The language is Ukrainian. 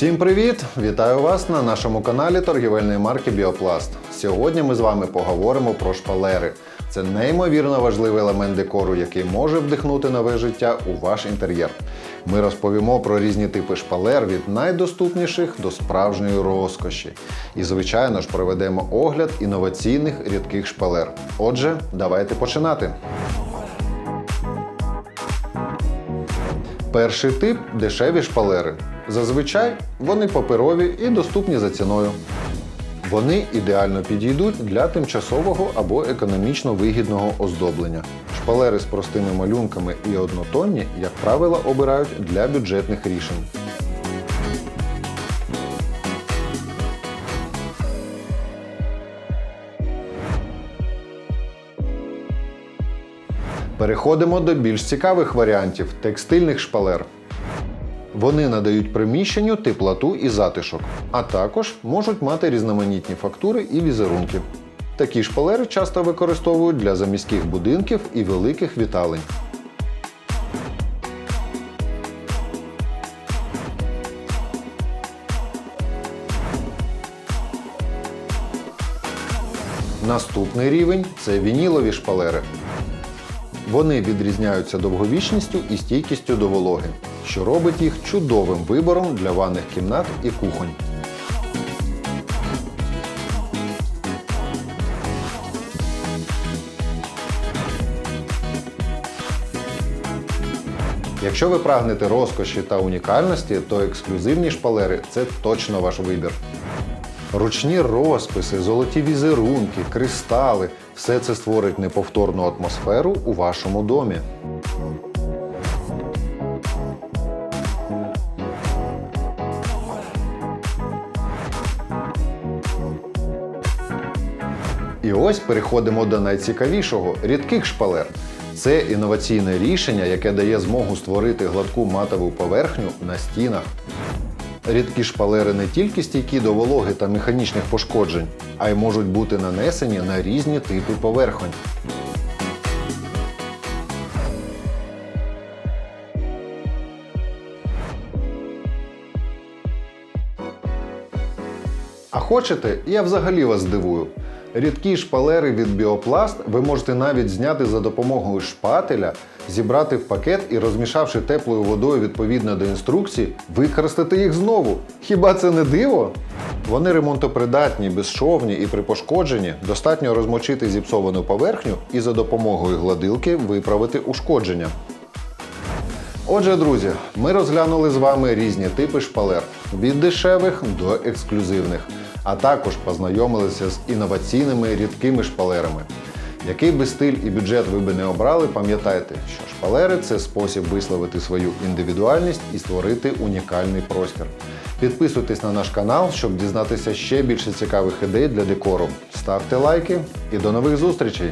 Всім привіт! Вітаю вас на нашому каналі торгівельної марки Біопласт. Сьогодні ми з вами поговоримо про шпалери. Це неймовірно важливий елемент декору, який може вдихнути нове життя у ваш інтер'єр. Ми розповімо про різні типи шпалер від найдоступніших до справжньої розкоші. І, звичайно ж, проведемо огляд інноваційних рідких шпалер. Отже, давайте починати. Перший тип дешеві шпалери. Зазвичай вони паперові і доступні за ціною. Вони ідеально підійдуть для тимчасового або економічно вигідного оздоблення. Шпалери з простими малюнками і однотонні, як правило, обирають для бюджетних рішень. Переходимо до більш цікавих варіантів текстильних шпалер. Вони надають приміщенню теплоту і затишок, а також можуть мати різноманітні фактури і візерунки. Такі шпалери часто використовують для заміських будинків і великих віталень. Наступний рівень це вінілові шпалери. Вони відрізняються довговічністю і стійкістю до вологи, що робить їх чудовим вибором для ванних кімнат і кухонь. Якщо ви прагнете розкоші та унікальності, то ексклюзивні шпалери це точно ваш вибір. Ручні розписи, золоті візерунки, кристали все це створить неповторну атмосферу у вашому домі. І ось переходимо до найцікавішого рідких шпалер. Це інноваційне рішення, яке дає змогу створити гладку матову поверхню на стінах. Рідкі шпалери не тільки стійкі до вологи та механічних пошкоджень, а й можуть бути нанесені на різні типи поверхонь. А хочете, я взагалі вас здивую. Рідкі шпалери від Біопласт ви можете навіть зняти за допомогою шпателя, зібрати в пакет і, розмішавши теплою водою відповідно до інструкції, використати їх знову. Хіба це не диво? Вони ремонтопридатні, безшовні і при пошкодженні достатньо розмочити зіпсовану поверхню і за допомогою гладилки виправити ушкодження. Отже, друзі, ми розглянули з вами різні типи шпалер від дешевих до ексклюзивних, а також познайомилися з інноваційними рідкими шпалерами. Який би стиль і бюджет ви би не обрали, пам'ятайте, що шпалери це спосіб висловити свою індивідуальність і створити унікальний простір. Підписуйтесь на наш канал, щоб дізнатися ще більше цікавих ідей для декору. Ставте лайки і до нових зустрічей!